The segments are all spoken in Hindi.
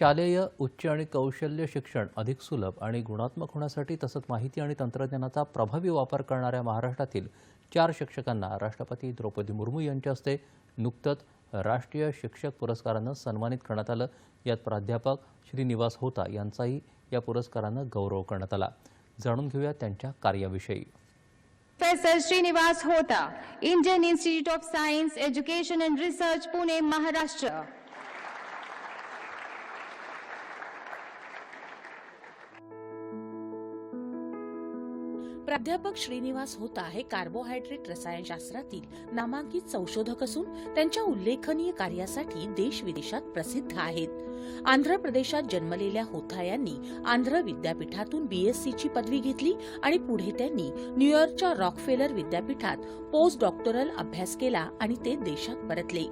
शालेय उच्च आणि कौशल्य शिक्षण अधिक सुलभ आणि गुणात्मक होण्यासाठी तसंच माहिती आणि तंत्रज्ञानाचा प्रभावी वापर करणाऱ्या महाराष्ट्रातील चार शिक्षकांना राष्ट्रपती द्रौपदी मुर्मू यांच्या हस्ते नुकतंच राष्ट्रीय शिक्षक पुरस्कारानं सन्मानित करण्यात आलं. यात प्राध्यापक श्रीनिवास होता यांचाही या पुरस्कारानं गौरव करण्यात आला. जाणून घेऊया त्यांच्या कार्याविषयी. प्रोफेसर श्रीनिवास होता Indian Institute of Science Education and Research Pune Maharashtra प्राध्यापक श्रीनिवास होता हे कार्बोहायड्रेट रसायनशास्त्रातील नामांकित संशोधक असून त्यांच्या उल्लेखनीय कार्यासाठी देश विदेशात प्रसिद्ध आहेत. आंध्र प्रदेशात जन्मलेल्या होता यांनी आंध्र विद्यापीठातून बीएससीची पदवी घेतली आणि पुढे त्यांनी न्यूयॉर्कच्या रॉकफेलर विद्यापीठात पोस्ट डॉक्टरल अभ्यास केला आणि ते देशात परतले.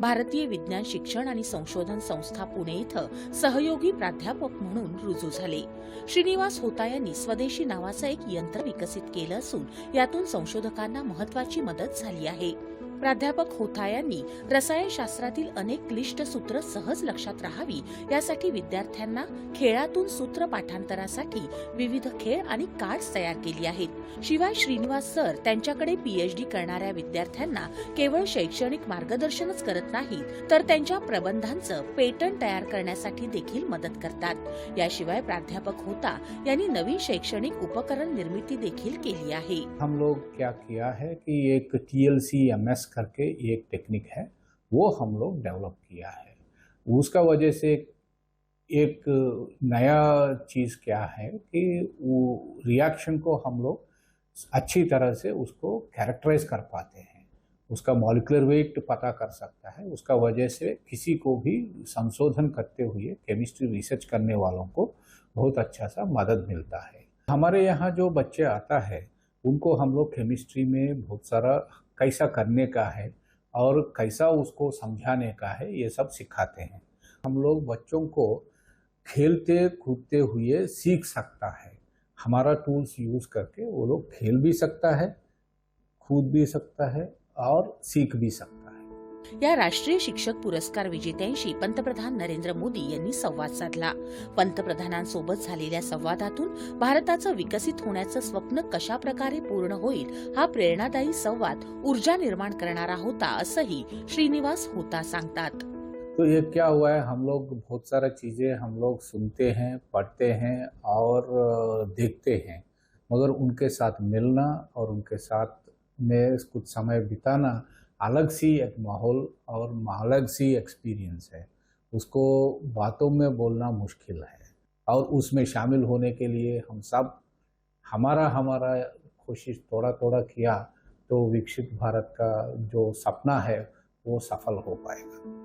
भारतीय विज्ञान शिक्षण आणि संशोधन संस्था पुणे इथं सहयोगी प्राध्यापक म्हणून रुजू झाले. श्रीनिवास होता यांनी स्वदेशी नावाचं एक यंत्र विकसित केलं असून यातून संशोधकांना महत्वाची मदत झाली आहे. प्राध्यापक होथा यांनी रसायनशास्त्रातील अनेक क्लिष्ट सूत्र सहज लक्षात राहावी यासाठी विद्यार्थ्यांना खेळातून सूत्र पाठांतरासाठी विविध खेळ आणि कार्ड्स तयार केली आहेत. शिवाय श्रीनिवास सर त्यांच्याकडे पीएचडी करणाऱ्या विद्यार्थ्यांना केवळ शैक्षणिक मार्गदर्शनच करत नाहीत तर त्यांच्या प्रबंधांचं पेटंट तयार करण्यासाठी देखील मदत करतात. याशिवाय प्राध्यापक होता यांनी नवीन शैक्षणिक उपकरण निर्मिती देखील केली आहे. हम लोग क्या किया है कि एक T L C M S करके एक टेक्निक है, वो हम लोग डेवलप किया है। उसका वजह से एक नया चीज़ क्या है कि वो रिएक्शन को हम लोग अच्छी तरह से उसको कैरेक्टराइज कर पाते हैं। उसका मॉलिकुलर वेट पता कर सकता है। उसका वजह से किसी को भी संशोधन करते हुए केमिस्ट्री रिसर्च करने वालों को बहुत अच्छा सा मदद मिलता है। हमारे यहाँ जो बच्चे आता है, उनको हम लोग केमिस्ट्री में बहुत सारा कैसा करने का है और कैसा उसको समझाने का है, ये सब सिखाते हैं। हम लोग बच्चों को खेलते, कूदते हुए सीख सकता है। हमारा टूल्स यूज़ करके वो लोग खेल भी सकता है, कूद भी सकता है और सीख भी सकता है। या राष्ट्रीय शिक्षक पुरस्कार विजेत्यांशी पंतप्रधान नरेंद्र मोदी यांनी संवाद साधला. पंतप्रधानांसोबत झालेल्या संवादातून भारताचं विकसित होण्याचं स्वप्न कशा प्रकारे पूर्ण होईल, हा प्रेरणादायी संवाद ऊर्जा निर्माण करणारा होता, असंही श्रीनिवास होता सांगतात. तो ये क्या हुआ है? हम लोग बहुत सारा चीज़ें हम लोग सुनते हैं, पढ़ते हैं और देखते हैं। मगर उनके साथ मिलना और उनके साथ में कुछ समय बिताना अलग सी एक माहौल और अलग सी एक्सपीरियंस है। उसको बातों में बोलना मुश्किल है और उसमें शामिल होने के लिए हम सब हमारा हमारा कोशिश थोड़ा थोड़ा किया तो विकसित भारत का जो सपना है वो सफल हो पाएगा।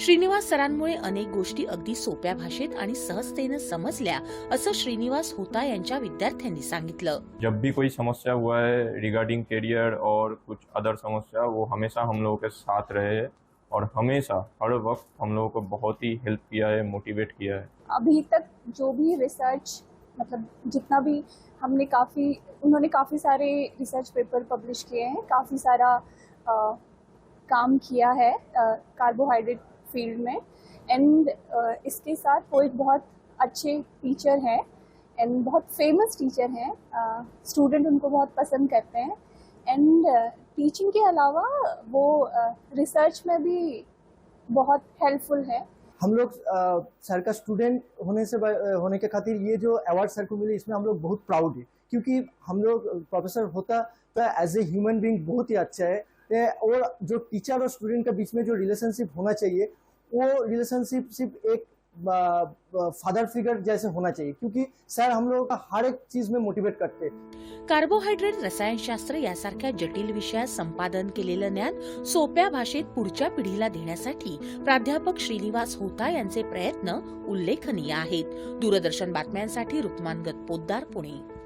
श्रीनिवास सरांमुळे अनेक गोष्टी अगदी सोप्या भाषेत आणि सहजतेनं समजल्या असं श्रीनिवास होता यांच्या विद्यार्थ्यांनी सांगितलं. जब भी कोई समस्या हुआ है रिगार्डिंग करियर और कुछ अदर समस्या वो हमेशा हम लोगों के साथ रहे हैं और हमेशा हर वक्त हम लोगों को बहुत ही हेल्प किया है मोटिवेट किया है। अभी तक जो भी रिसर्च मतलब जितना भी हमने काफ़ी उन्होंने काफ़ी सारे रिसर्च पेपर पब्लिश किए हैं काफ़ी सारा अ, काम किया है कार्बोहाइड्रेट फ़ील्ड में. एंड इसके साथ वो एक बहुत अच्छे टीचर हैं एंड बहुत फ़ेमस टीचर हैं. स्टूडेंट उनको बहुत पसंद करते हैं. एंड टीचिंग के अलावा वो रिसर्च में भी बहुत हेल्पफुल है. हम लोग सर का स्टूडेंट होने से होने के खातिर ये जो अवार्ड सर को मिले, इसमें हम लोग बहुत प्राउड है. क्योंकि हम लोग प्रोफेसर होता तो एज ए ह्यूमन बींग बहुत ही अच्छा है. और जो टीचर और स्टूडेंट के बीच में जो रिलेशनशिप होना चाहिए वो रिलेशनशिप सिर्फ एक फादर फिगर जैसे होना चाहिए क्योंकि सर हम लोग का हर एक चीज में मोटिवेट करते कार्बोहायड्रेट रसायनशास्त्र यासारख्या जटिल विषयात संपादन केलेलं ज्ञान सोप्या भाषेत पुढच्या पिढीला देण्यासाठी प्राध्यापक श्रीनिवास होता यांचे प्रयत्न उल्लेखनीय आहेत. दूरदर्शन बातम्यांसाठी रुक्मानगत पोद्दार पुणे.